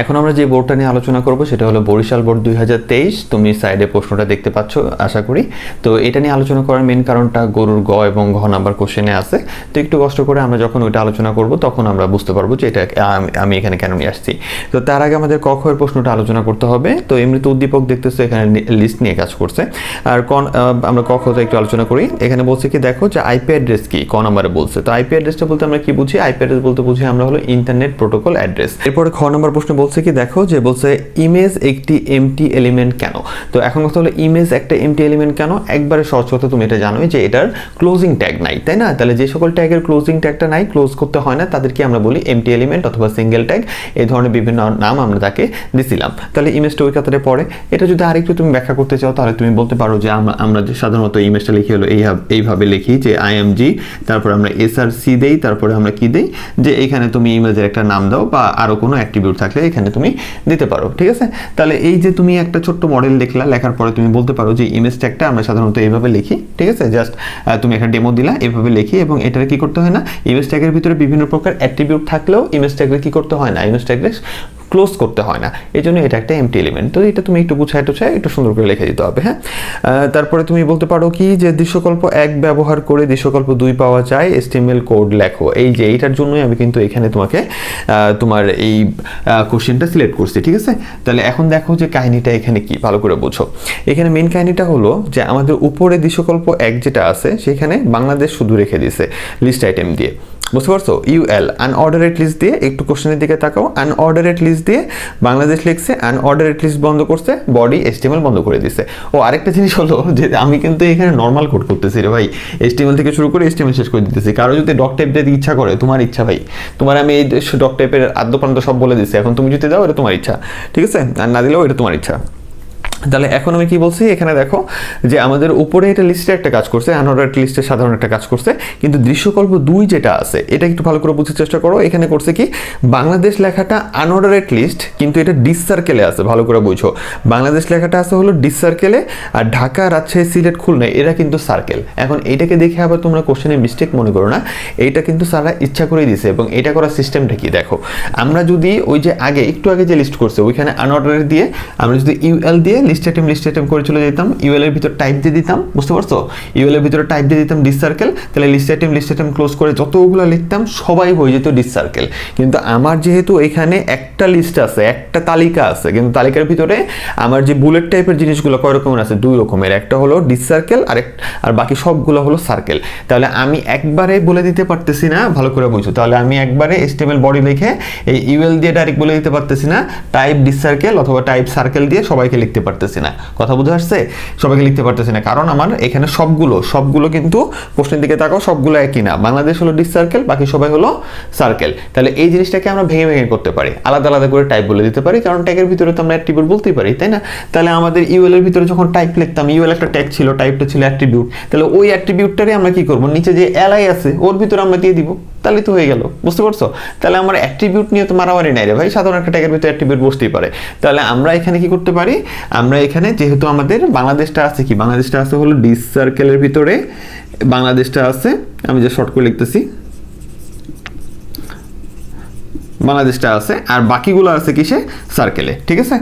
এখন আমরা যে বোর্ডটা নিয়ে আলোচনা করব, সেটা হলো বরিশাল বোর্ড দুই হাজার তেইশ। তুমি সাইডে প্রশ্নটা দেখতে পাচ্ছ, আশা করি। তো এটা নিয়ে আলোচনা করার মেন কারণটা গরুর গ এবং ঘ নাম্বার কোশ্চেনে আছে। তো একটু কষ্ট করে আমরা যখন ওইটা আলোচনা করব, তখন আমরা বুঝতে পারব যে এটা আমি এখানে কেন নিয়ে আসছি। তো তার আগে আমাদের ক, খ এর প্রশ্নটা আলোচনা করতে হবে। তো এমনিতে উদ্দীপক দেখতেছো এখানে লিস্ট নিয়ে কাজ করছে। আর কন আমরা ক, খতে একটু আলোচনা করি। এখানে বলছে কি, দেখো যে আইপি অ্যাড্রেস কি, ক নাম্বারে বলছে। তো আইপি অ্যাড্রেসটা বলতে আমরা কি বুঝি? আইপি অ্যাড্রেস বলতে বুঝি আমরা হলো ইন্টারনেট প্রোটোকল অ্যাড্রেস এরপরে খ নম্বর প্রশ্ন বলছে কি, দেখো যে বলছে ইমেজ একটি এমটি এলিমেন্ট কেন? তো এখন কথা হলো ইমেজ একটা এমটি এলিমেন্ট কেন? একবারে সহজ কথা তুমি এটা জানোই যে এটার ক্লোজিং ট্যাগ নাই, তাই না? তাহলে যে সকল ট্যাগের ক্লোজিং ট্যাগটা নাই ক্লোজ করতে হয় না, তাদেরকে আমরা বলি এমটি এলিমেন্ট অথবা সিঙ্গেল ট্যাগ এই ধরনের বিভিন্ন নাম আমরা তাকে দিছিলাম। তাহলে ইমেজটা ওই কাতারে পড়ে। এটা যদি আরেকটু তুমি ব্যাখ্যা করতে চাও, তাহলে তুমি বলতে পারো যে আমরা আমরা যে সাধারণত ইমেজটা লিখি হলো এই এইভাবে লিখি যে আইএমজি তারপর আমরা এস আর সি দেই, তারপরে আমরা কি দেই? যে এখানে তুমি ইমেজের একটা নাম দাও বা আরও কোনো অ্যাট্রিবিউট থাকলে এখানে তুমি দিতে পারো, ঠিক আছে? তাহলে এই যে তুমি একটা ছোট্ট মডেল দেখলা, লেখার পরে তুমি বলতে পারো যে ইমেজ ট্যাগটা আমরা সাধারণত এইভাবে লিখি, ঠিক আছে? জাস্ট তুমি একটা ডেমো দিলা, এভাবে লিখি এবং এটার কি করতে হয় না? ইমেজ ট্যাগের ভিতরে বিভিন্ন প্রকার অ্যাট্রিবিউট থাকলেও ইমেজ ট্যাগের কি করতে হয় না? ইমেজ ট্যাগের ক্লোজ করতে হয় না। এই জন্য এটা একটা এমটি এলিমেন্ট তো এটা তুমি একটু গুছায় টুছায় একটু সুন্দর করে লিখে দিতে হবে হ্যাঁ? তারপরে তুমি বলতে পারো কি যে দৃশ্যকল্প এক ব্যবহার করে দৃশ্যকল্প দুই পাওয়া যায়, এস্টিমেল কোড লেখো। এই যে এইটার জন্যই আমি কিন্তু এখানে তোমাকে তোমার এই কোশ্চেনটা সিলেক্ট করছি, ঠিক আছে? তাহলে এখন দেখো যে কাহিনীটা এখানে কি, ভালো করে বোঝো। এখানে মেন কাহিনীটা হলো যে আমাদের উপরে দৃশ্যকল্প এক যেটা আছে, সেখানে বাংলাদেশ শুধু রেখে দিয়েছে লিস্ট আইটেম দিয়ে। বুঝতে পারছ? ইউ ইউএল আনঅর্ডারেড লিস্ট দিয়ে একটু কোশ্চেনের দিকে তাকাও। আনঅর্ডারেড লিস্ট দিয়ে বাংলাদেশ লিখছে আনঅর্ডারেড লিস্ট বন্ধ করছে বডি এস্টিমেল বন্ধ করে দিছে। ও, আরেকটা জিনিস হলো যে আমি কিন্তু এখানে নর্মাল কোড করতেছি রে ভাই। এস্টিমেল থেকে শুরু করে এস্টিমেল শেষ করে দিতেছি। কারও যদি ডক টাইপ দিতে ইচ্ছা করে, তোমার ইচ্ছা ভাই। তোমার আমি এই ডক টাইপের আদ্যপ্রান্ত সব বলে দিচ্ছি এখন তুমি যদি দাও, এটা তোমার ইচ্ছা। ঠিক আছে? আর না দিলেও এটা তোমার ইচ্ছা। তাহলে এখন আমি কি বলছি? এখানে দেখো যে আমাদের উপরে এটা লিস্টে একটা কাজ করছে আনঅর্ডার লিস্টে সাধারণ একটা কাজ করছে। কিন্তু দৃশ্যকল্প দুই যেটা আছে, এটা একটু ভালো করে বুঝার চেষ্টা করো। এখানে করছে কি? বাংলাদেশ লেখাটা আনঅর্ডারেড লিস্ট কিন্তু এটা ডিস সার্কেলে আছে, ভালো করে বুঝো। বাংলাদেশ লেখাটা আছে হলো ডিস সার্কেলে আর ঢাকা, রাজশাহী, সিলেট, খুলনা, এরা কিন্তু সার্কেল এখন এটাকে দেখে আবার তোমরা কোশ্চেনে মিস্টেক মনে করো না। এইটা কিন্তু সারা ইচ্ছা করেই দিছে, এবং এটা করার সিস্টেমটা কি? দেখো, আমরা যদি ওই যে আগে, একটু আগে যে লিস্ট করছে, ওইখানে আনঅর্ডারেড দিয়ে, আমরা যদি ইউএল দিয়ে লিস্ট আইটেম লিস্ট আইটেম করে চলে যেতাম। ইউএল এর ভিতর টাইপ দিয়ে দিতাম, বুঝতে পারছ? ইউএল এর ভিতরে টাইপ দিয়ে দিতাম ডিস সার্কেল তাহলে list item list item close করে যতগুলো লিখতাম, সবাই হয়ে যেত ডিস সার্কেল কিন্তু আমার যেহেতু এখানে একটা লিস্ট আছে, একটা তালিকা আছে, কিন্তু তালিকার ভিতরে আমার যে বুলেট টাইপের জিনিসগুলো কয় রকমের আছে? দুই রকমের। একটা হলো ডিস সার্কেল আর এক- আর বাকি সবগুলো হলো সার্কেল তাহলে আমি একবারে বলে দিতে পারতেছি না, ভালো করে বুঝো। তাহলে আমি একবারে এস্টিমেল বডি লিখে এই ইউএল দিয়ে ডাইরেক্ট বলে দিতে পারতেছি না টাইপ ডিস সার্কেল অথবা টাইপ সার্কেল দিয়ে সবাইকে লিখতে পারতেছি। না। কথা বুঝে আসছে? সবাইকে লিখতে পারতেছি না। কারণ আমার এখানে সবগুলো সবগুলো কিন্তু প্রশ্নের দিকে তাকাও, সবগুলো একই না। বাংলাদেশ হলো ডিস সার্কেল, বাকি সবাই হলো সার্কেল। তাহলে এই জিনিসটাকে আমরা ভেঙে ভেঙে করতে পারি। আলাদা আলাদা করে টাইপ বলে দিতে পারি, কারণ ট্যাগের ভিতরে তো আমরা অ্যাট্রিবিউট বলতেই পারি, তাই না? তাহলে আমাদের ইউএল এর ভিতরে যখন টাইপ লিখতাম ইউএল একটা ট্যাগ ছিল টাইপটা ছিল অ্যাট্রিবিউট তাহলে ওই অ্যাট্রিবিউটটারে আমরা কি করব? নিচে যে এলআই আছে, ওর ভিতরে আমরা দিয়ে দিব। তাহলে তো হয়ে গেল, বুঝতে পারছ? তাহলে আমার অ্যাট্রিবিউট নিয়ে তো মারামারি নাই রে ভাই, সাধারণ একটা ট্যাগের ভিতরে অ্যাট্রিবিউট বসতেই পারে। তাহলে আমরা এখানে কি করতে পারি? আমরা এখানে যেহেতু আমাদের বাংলাদেশটা আছে কি? বাংলাদেশটা আছে হলো ডিস সার্কেলের ভিতরে, বাংলাদেশটা আছে, আমি যে শর্ট করে লিখতেছি, বাংলাদেশটা আছে, আর বাকিগুলো আছে কিসে? সার্কেলে ঠিক আছে?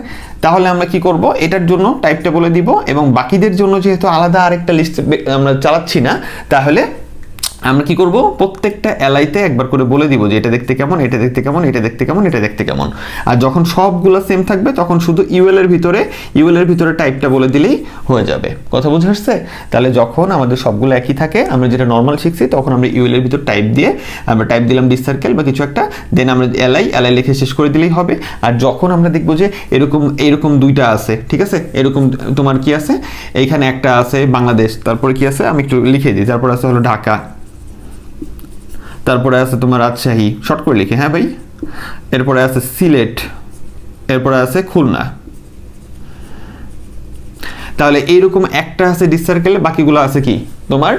তাহলে আমরা কি করব? এটার জন্য টাইপটা বলে দিব, এবং বাকিদের জন্য যেহেতু আলাদা আরেকটা লিস্ট আমরা চালাচ্ছি না, তাহলে আমরা কি করব? প্রত্যেকটা এলাইতে একবার করে বলে দিব যে এটা দেখতে কেমন, এটা দেখতে কেমন, এটা দেখতে কেমন, এটা দেখতে কেমন। আর যখন সবগুলো সেম থাকবে, তখন শুধু ইউএল এর ভিতরে ইউএল এর ভিতরে টাইপটা বলে দিলেই হয়ে যাবে। কথা বুঝে আসছে? তাহলে যখন আমাদের সবগুলো একই থাকে, আমরা যেটা নর্মাল শিখছি, তখন আমরা ইউএল এর ভিতর টাইপ দিয়ে আমরা টাইপ দিলাম ডিস সার্কেল বা কিছু একটা দেন আমরা এলআই এলআই লিখে শেষ করে দিলেই হবে। আর যখন আমরা দেখব যে এরকম এরকম দুইটা আছে, ঠিক আছে? এরকম তোমার কি আছে? এইখানে একটা আছে বাংলাদেশ, তারপরে কি আছে? আমি একটু লিখে দিই। তারপর আছে হলো ঢাকা। তারপরে আছে তোমার রাজশাহী। শর্ট করে লিখে হ্যাঁ ভাই? এরপরে আছে সিলেট, এরপরে আছে খুলনা। তাহলে এইরকম একটা আছে ডিস সার্কেলে বাকিগুলো আছে কি? তোমার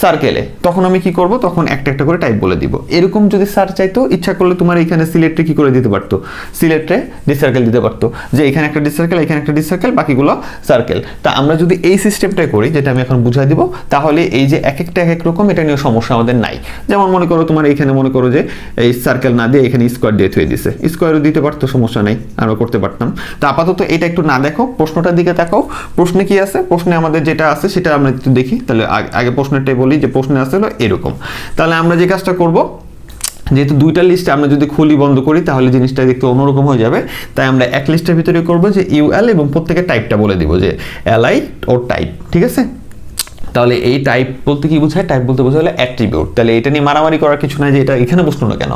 সার্কেলে। তখন আমি কি করব? তখন একটা একটা করে টাইপ বলে দিব। এরকম যদি স্যার চাইতো, ইচ্ছা করলে তোমার এখানে সিলেক্টে কি করে দিতে পারতো? সিলেক্টে ডিসার্কেল দিতে পারতো। যে এখানে একটা ডিসার্কেল এখানে একটা ডিসার্কেল বাকিগুলো সার্কেল তা আমরা যদি এই সিস্টেমটাই করি, যেটা আমি এখন বুঝাই দিব, তাহলে এই যে এক একটা, এক এক রকম, এটা নিয়ে সমস্যা আমাদের নাই। যেমন মনে করো তোমার এখানে মনে করো যে এই সার্কেল না দিয়ে এখানে স্কোয়ার দিয়ে থুয়ে দিছে। স্কোয়ারও দিতে পারতো, সমস্যা নেই আমরা করতে পারতাম। তো আপাতত এটা একটু না দেখো, প্রশ্নটার দিকে তাকাও। প্রশ্নে কি আছে? প্রশ্নে আমাদের যেটা আছে, সেটা আমরা একটু দেখি। তাহলে আগে- প্রশ্নটাই বলি যে প্রশ্নে আসতে হলো এরকম। তাহলে আমরা যে কাজটা করব, যেহেতু দুইটা লিস্ট আমরা যদি খুলি বন্ধ করি, তাহলে জিনিসটা দেখতে অন্যরকম হয়ে যাবে। তাই আমরা এক লিস্টের ভিতরে করব যে ইউএল এবং প্রত্যেকের টাইপটা বলে দিব যে এলআই ও টাইপ ঠিক আছে? তাহলে এই টাইপ বলতে কি বোঝায়? টাইপ বলতে বোঝায় হলো অ্যাট্রিবিউট তাহলে এটা নিয়ে মারামারি করার কিছু নাই যে এটা এখানে বসল না কেন?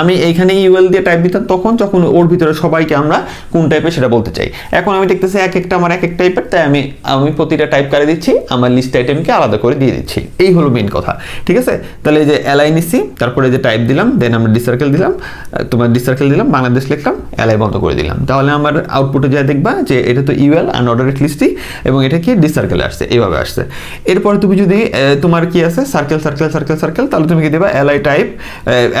আমি এইখানে ইউএল দিয়ে টাইপ দিতাম, তখন যখন ওর ভিতরে সবাইকে আমরা কোন টাইপের সেটা বলতে চাই। এখন আমি দেখতেছি এক একটা আমার এক এক টাইপের তাই আমি আমি প্রতিটা টাইপ করে দিচ্ছি, আমার লিস্ট আইটেমকে আলাদা করে দিয়ে দিচ্ছি। এই হলো মেন কথা, ঠিক আছে? তাহলে এই যে এলআই নিচ্ছি তারপরে যে টাইপ দিলাম দেন আমরা ডিসার্কেল দিলাম তোমার ডিসার্কেল দিলাম, বাংলাদেশ লিখলাম এলআই বন্ধ করে দিলাম। তাহলে আমার আউটপুটে যা দেখবা যে এটা তো ইউএল আনঅর্ডারেড লিস্টই এবং এটা কি ডিসার্কেলে আসছে এইভাবে আসছে। এরপরে তুমি যদি তোমার কি আছে? সার্কেল সার্কেল সার্কেল সার্কেল তাহলে তুমি কি দেবা? LI type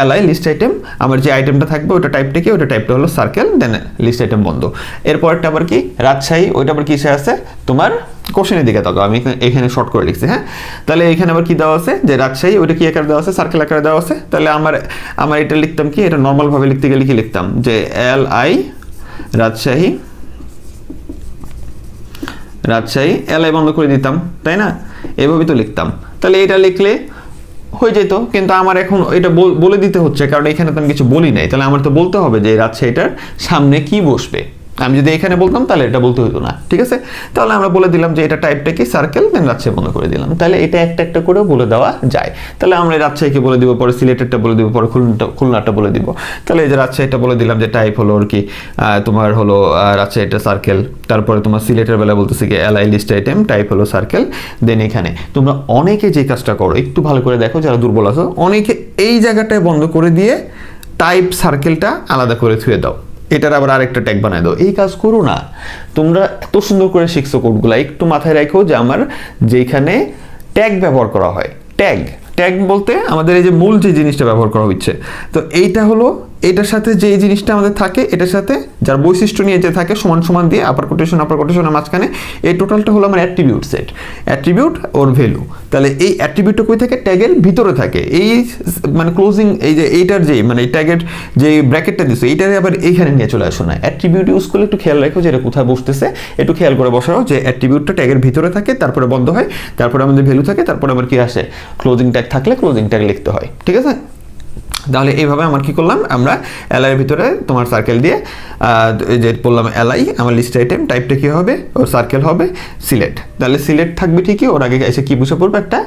LI list item আমার যে আইটেমটা থাকবে, ওটা টাইপটা কি? ওটা টাইপটা হলো সার্কেল দেন লিস্ট আইটেম বন্ধ। এরপরটা আবার কি? রাজশাহী, ওইটা আবার কিসে আছে? তোমার কোশ্চেনের দিকে তাকাও। আমি এখানে- শর্ট করে লিখছি হ্যাঁ? তাহলে এখানে আবার কি দেওয়া আছে? যে রাজশাহী, ওইটা কি আকারে দেওয়া আছে? সার্কেল আকারে দেওয়া আছে। তাহলে আমার আমার এটা লিখতাম কি? এটা নর্মাল ভাবে লিখতে গেলে কি লিখতাম? যে L I Rajshahi Rajshahi LI বন্ধ করে দিতাম, তাই না? এভাবেই তো লিখতাম। তাহলে এটা লিখলে হয়ে যেত, কিন্তু আমার এখন এটা বলে দিতে হচ্ছে, কারণ এখানে তো আমি কিছু বলি নাই। তাহলে আমার তো বলতে হবে যে রাজশাহীটার সামনে কি বসবে। আমি যদি এখানে বলতাম, তাহলে এটা বলতে হতো না, ঠিক আছে? তাহলে আমরা বলে দিলাম যে এটা টাইপটা কি? সার্কেল দেন রাজশাহী বন্ধ করে দিলাম। তাহলে এটা একটা একটা করে বলে দেওয়া যায়। তাহলে আমরা রাজশাহীকে বলে দিব, পরে সিলেটেরটা বলে দিব, পরে খুলনাটা খুলনাটা বলে দিব। তাহলে এই যে রাজশাহীটা বলে দিলাম যে টাইপ হলো আর কি তোমার হলো রাজশাহীটা সার্কেল তারপরে তোমার সিলেটের বেলা বলতেছি কি এলআই লিস্ট আইটেম টাইপ হলো সার্কেল দেন এখানে। তোমরা অনেকে যে কাজটা করো, একটু ভালো করে দেখো, যারা দুর্বল আছো, অনেকে এই জায়গাটায় বন্ধ করে দিয়ে টাইপ সার্কেলটা আলাদা করে থুয়ে দাও। এটার আবার আরেকটা ট্যাগ বানায় দাও। এই কাজ করো না। তোমরা এত সুন্দর করে শিখছো কোডগুলো একটু মাথায় রাখো যে আমার যেখানে ট্যাগ ব্যবহার করা হয়। ট্যাগ ট্যাগ বলতে আমাদের এই যে মূল যে জিনিসটা ব্যবহার করা হচ্ছে। তো এইটা হলো এটার সাথে যে এই জিনিসটা আমাদের থাকে, এটার সাথে যার বৈশিষ্ট্য নিয়ে যে থাকে, সমান সমান দিয়ে আপার কোটেশন আপার কোটেশনের মাঝখানে এই টোটালটা হলো আমার অ্যাট্রিবিউট সেট অ্যাট্রিবিউট ওর ভ্যালু তাহলে এই অ্যাট্রিবিউটটা কই থাকে? ট্যাগের ভিতরে থাকে। এই মানে ক্লোজিং এই যে এইটার যে মানে ট্যাগের যে ব্র্যাকেটটা দিচ্ছে এইটারে আবার এইখানে নিয়ে চলে আসো না। অ্যাট্রিবিউট ইউজ করলে একটু খেয়াল রাখো যে এটা কোথায় বসতেছে। একটু খেয়াল করে বসাও যে অ্যাট্রিবিউটটা ট্যাগের ভিতরে থাকে, তারপরে বন্ধ হয়, তারপরে আমাদের ভ্যালু থাকে, তারপরে আবার কি আসে? ক্লোজিং ট্যাগ থাকলে ক্লোজিং ট্যাগ লিখতে হয়। ঠিক আছে? তাহলে এইভাবে আমার কি করলাম? আমরা এলআইয়ের ভিতরে তোমার সার্কেল দিয়ে যে বললাম এলআই আমার লিস্ট আইটেম টাইপটা কী হবে? ওর সার্কেল হবে সিলেট তাহলে সিলেট থাকবে ঠিকই, ওর আগে এসে কী বসে পড়বে? একটা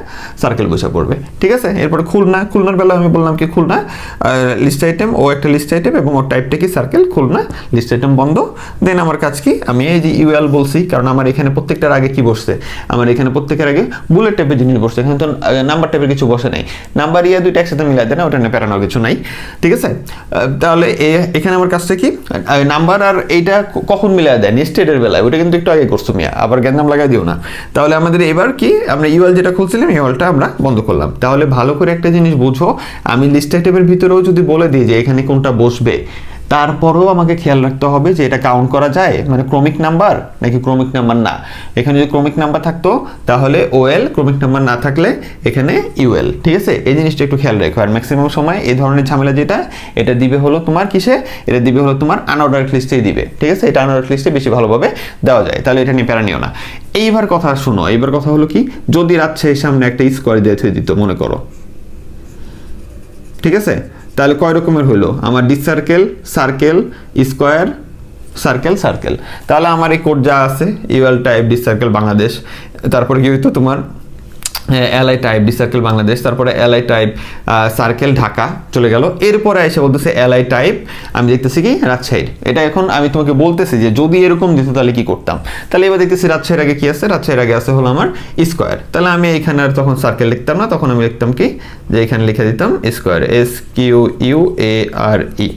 সার্কেল বসে পড়বে। ঠিক আছে? এরপরে খুলনা, খুলনার বেলা আমি বললাম কি খুলনা লিস্ট আইটেম ও একটা লিস্ট আইটেম এবং ওর টাইপটা কি? সার্কেল খুলনা লিস্ট আইটেম বন্ধ। দেন আমার কাজ কি? আমি এই যে ইউএল বলছি, কারণ আমার এখানে প্রত্যেকটার আগে কি বসছে? আমার এখানে প্রত্যেকের আগে বুলেট টাইপের জিনিস বসছে। এখানে তো নাম্বার টাইপের কিছু বসে নাই। নাম্বার ইয়ে দুইটা একসাথে মিলাই দেয় না ওটা নিয়ে পেরানোর কিছু নাই। ঠিক আছে? তাহলে এখানে আমার কাজটা কি? নাম্বার আর এইটা কখন মিলাই দেয়? নিস্টেডের বেলায়। ওটা কিন্তু একটু আগে করছ মিয়া। আবার গ্যান্দাম লাগাই দিও না। তাহলে আমাদের এবার কি? আমরা ইউএল যেটা খুলছিলাম ইউএলটা আমরা বন্ধ করলাম। তাহলে ভালো করে একটা জিনিস বুঝো। আমি লিস্ট ভিতরেও যদি বলে দিই যে এখানে কোনটা বসবে তারপরেও আমাকে খেয়াল রাখতে হবে যে এটা কাউন্ট করা যায় মানে ক্রমিক নাম্বার নাকি ক্রমিক নাম্বার না। এখানে যদি ক্রমিক নাম্বার থাকতো, তাহলে ওএল ক্রমিক নাম্বার না থাকলে এখানে ইউএল ঠিক আছে? এই জিনিসটা একটু খেয়াল রেখো। আর ম্যাক্সিমাম সময়, এই ধরনের ঝামেলা যেটা, এটা দিবে হলো তোমার কিসে? এটা দিবে হলো তোমার আনঅর্ডার লিস্টেই দিবে, ঠিক আছে? এটা আনঅর্ডার লিস্টে বেশি ভালোভাবে দেওয়া যায়। তাহলে এটা নিয়ে প্যারা নিও না। এইবার কথা শুনো, এইবার কথা হলো কি? যদি রাজশাহীর সামনে একটা স্কোয়ার দিয়ে দিত মনে করো, ঠিক আছে? তাহলে কয় রকমের হলো আমার disc circle circle square circle circle তাহলে আমার এই কোড যা আছে UL type disc circle Bangladesh. তারপরে কি হইতো তোমার? LI type D circle Bangladesh তারপরে এলআই টাইপ সার্কেল ঢাকা চলে গেল। এরপরে এসে বলতেছে এলআই টাইপ আমি দেখতেছি কি? রাজশাহীর এটা এখন আমি তোমাকে বলতেছি যে যদি এরকম দিত তাহলে কি করতাম? তাহলে এবার দেখতেছি রাজশাহীর আগে কি আছে? রাজশাহীর আগে আছে হলো আমার স্কোয়ার তাহলে আমি এখানে আর তখন সার্কেল লিখতাম না, তখন আমি লিখতাম কি? যে এখানে লিখে দিতাম square S Q U A R E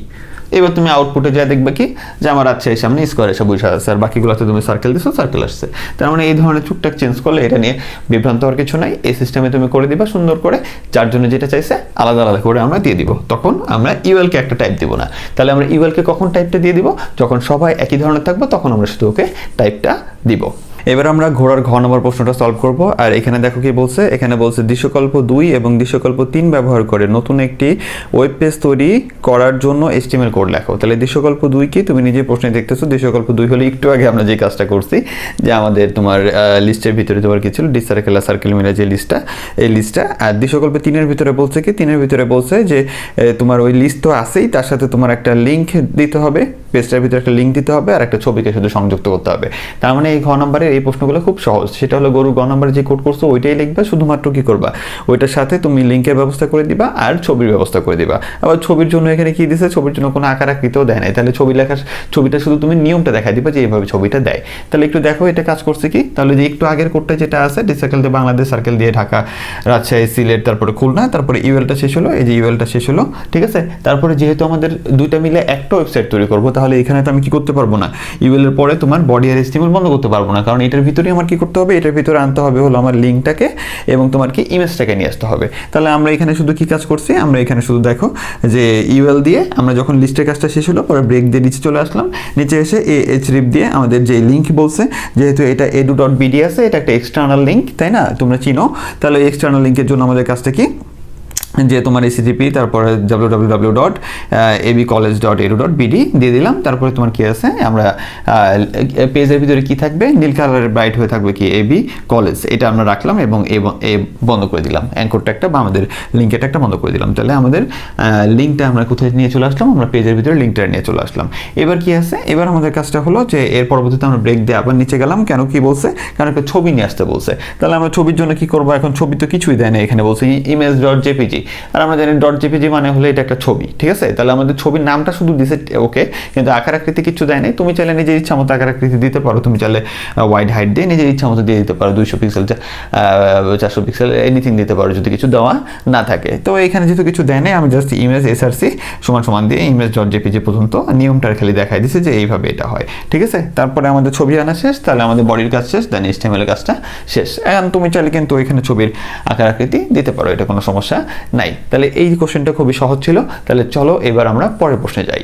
এবার তুমি আউটপুটে যা দেখবে কি? যে আমার রাজশাহীর সামনে স্কোয়ার এসে বসে আছে আর বাকিগুলোতে তুমি সার্কেল দিছো সার্কেল আসছে। তার মানে এই ধরনের টুকটাক চেঞ্জ করলে এটা নিয়ে বিভ্রান্ত হওয়ার কিছু নাই। এই সিস্টেমে তুমি করে দিবা সুন্দর করে। যার জন্য যেটা চাইছে, আলাদা আলাদা করে আমরা দিয়ে দিব। তখন আমরা ইউএলকে একটা টাইপ দিব না। তাহলে আমরা ইউএলকে কখন টাইপটা দিয়ে দিব? যখন সবাই একই ধরনের থাকব, তখন আমরা শুধু ওকে টাইপটা দিব। এবার আমরা ঘোড়ার ঘ নম্বর প্রশ্নটা সলভ করব। আর এখানে দেখো কি বলছে? এখানে বলছে দৃশ্যকল্প দুই এবং দৃশ্যকল্প তিন ব্যবহার করে নতুন একটি ওয়েব পেজ তৈরি করার জন্য এস্টিমেল কোড লেখো। তাহলে দৃশ্যকল্প দুই কি? তুমি নিজে প্রশ্নে দেখতেছো, দৃশ্যকল্প দুই হলে একটু আগে আমরা যে কাজটা করছি, যে আমাদের তোমার লিস্টের ভিতরে তোমার কি ছিল? ডি সার্কেল মিলে যে লিস্টটা এই লিস্টটা আর দৃশ্যকল্প তিনের ভিতরে বলছে কি? তিনের ভিতরে বলছে যে তোমার ওই লিস্ট তো আছেই, তার সাথে তোমার একটা লিঙ্ক দিতে হবে পেজটার ভিতরে একটা লিঙ্ক দিতে হবে, আর একটা ছবিকে শুধু সংযুক্ত করতে হবে। তার মানে এই ঘ নম্বরের এই প্রশ্নগুলো খুব সহজ। সেটা হলো গরু গ নম্বরে যে কোড করছ, ওইটাই লিখবা, শুধুমাত্র কি করবা? ওইটার সাথে তুমি লিঙ্কের ব্যবস্থা করে দিবা আর ছবির ব্যবস্থা করে দিবা। আবার ছবির জন্য এখানে কি দিছে? ছবির জন্য কোনো আকার আকৃতিও দেয় নাই। তাহলে ছবি লেখার, ছবিটা শুধু তুমি নিয়মটা দেখাই দিবা যে এইভাবে ছবিটা দেয়। তাহলে একটু দেখো এটা কাজ করছে কি? তাহলে যে একটু আগের কোডটা যেটা আছে ডি সার্কেল দিয়ে বাংলাদেশ সার্কেল দিয়ে ঢাকা, রাজশাহী, সিলেট, তারপরে খুলনা, তারপরে ইউএলটা শেষ হলো, এই যে ইউএলটা শেষ হলো, ঠিক আছে? তারপরে যেহেতু আমাদের দুইটা মিলে একটা ওয়েবসাইট তৈরি করব, তাহলে এখানে তো আমি কি করতে পারব না? ইউএল এর পরে তোমার বডি আর এস্টিমেল বন্ধ করতে পারব না। কারণ এটার ভিতরে আমার কি করতে হবে? এটার ভিতরে আনতে হবে হলো আমার লিঙ্কটাকে এবং তোমার কি ইমেজটাকে নিয়ে আসতে হবে। তাহলে আমরা এখানে শুধু কি কাজ করছি? আমরা এখানে শুধু দেখো যে ইউএল দিয়ে আমরা যখন লিস্টের কাজটা শেষ হলো, পরে ব্রেক দিয়ে নিচে চলে আসলাম। নিচে এসে এ এইচ রিপ দিয়ে আমাদের যে লিঙ্ক বলছে, যেহেতু এটা এডু ডট বিডি আছে, এটা একটা এক্সটার্নাল লিঙ্ক তাই না? তোমরা চিনো। তাহলে এক্সটার্নাল লিঙ্কের জন্য আমাদের কাজটা কি? যে তোমার এসিজিপি তারপরে W W W dot AB college dot এরু dot BD দিয়ে দিলাম। তারপরে তোমার কি আছে? আমরা পেজের ভিতরে কি থাকবে? নীল কালারের ব্রাইট হয়ে থাকবে কি? এবি কলেজ এটা আমরা রাখলাম এবং এ বন্ধ করে দিলাম। অ্যাঙ্করটা একটা বা আমাদের লিঙ্কের একটা বন্ধ করে দিলাম। তাহলে আমাদের লিঙ্কটা আমরা কোথায় নিয়ে চলে আসলাম? আমরা পেজের ভিতরে লিঙ্কটা নিয়ে চলে আসলাম। এবার কি আছে? এবার আমাদের কাজটা হলো যে এর পরবর্তীতে আমরা ব্রেক দিয়ে আবার নিচে গেলাম। কেন কি বলছে? কারণ একটা ছবি নিয়ে আসতে বলছে। তাহলে আমরা ছবির জন্য কি করব? এখন ছবি তো কিছুই দেয় না এখানে বলছে ইমেজ ডট জেপিজি আর আমরা জানি ডট জেপিজি মানে হলে এটা একটা ছবি, ঠিক আছে? তাহলে আমাদের ছবির নামটা শুধু দিছে ওকে কিন্তু আকার আকৃতি কিছু দেয় নাই। তুমি চাইলে নিজের ইচ্ছা মতো আকার আকৃতি দিতে পারো। তুমি চাইলে ওয়াইড হাইট দিয়ে নিজের ইচ্ছা মতো দিয়ে দিতে পারো। দুইশো পিক্সেল চারশো পিক্সেল এনিথিং দিতে পারো, যদি কিছু দেওয়া না থাকে। তো এখানে যেহেতু কিছু দেয় নাই, আমি জাস্ট ইমেজ এসআরসি সমান সমান দিয়ে ইমেজ ডট জেপিজি পর্যন্ত নিয়মটা খালি দেখাই দিছে যে এইভাবে এটা হয়, ঠিক আছে? তারপরে আমাদের ছবি আনা শেষ, তাহলে আমাদের বডির কাজ শেষ দেন এস্টেমেলের কাজটা শেষ। এখন তুমি চাইলে কিন্তু এখানে ছবির আকার আকৃতি দিতে পারো, এটা কোনো সমস্যা নাই। তাহলে এই কোশ্চেনটা খুবই সহজ ছিল। তাহলে চলো এবার আমরা পরের প্রশ্নে যাই।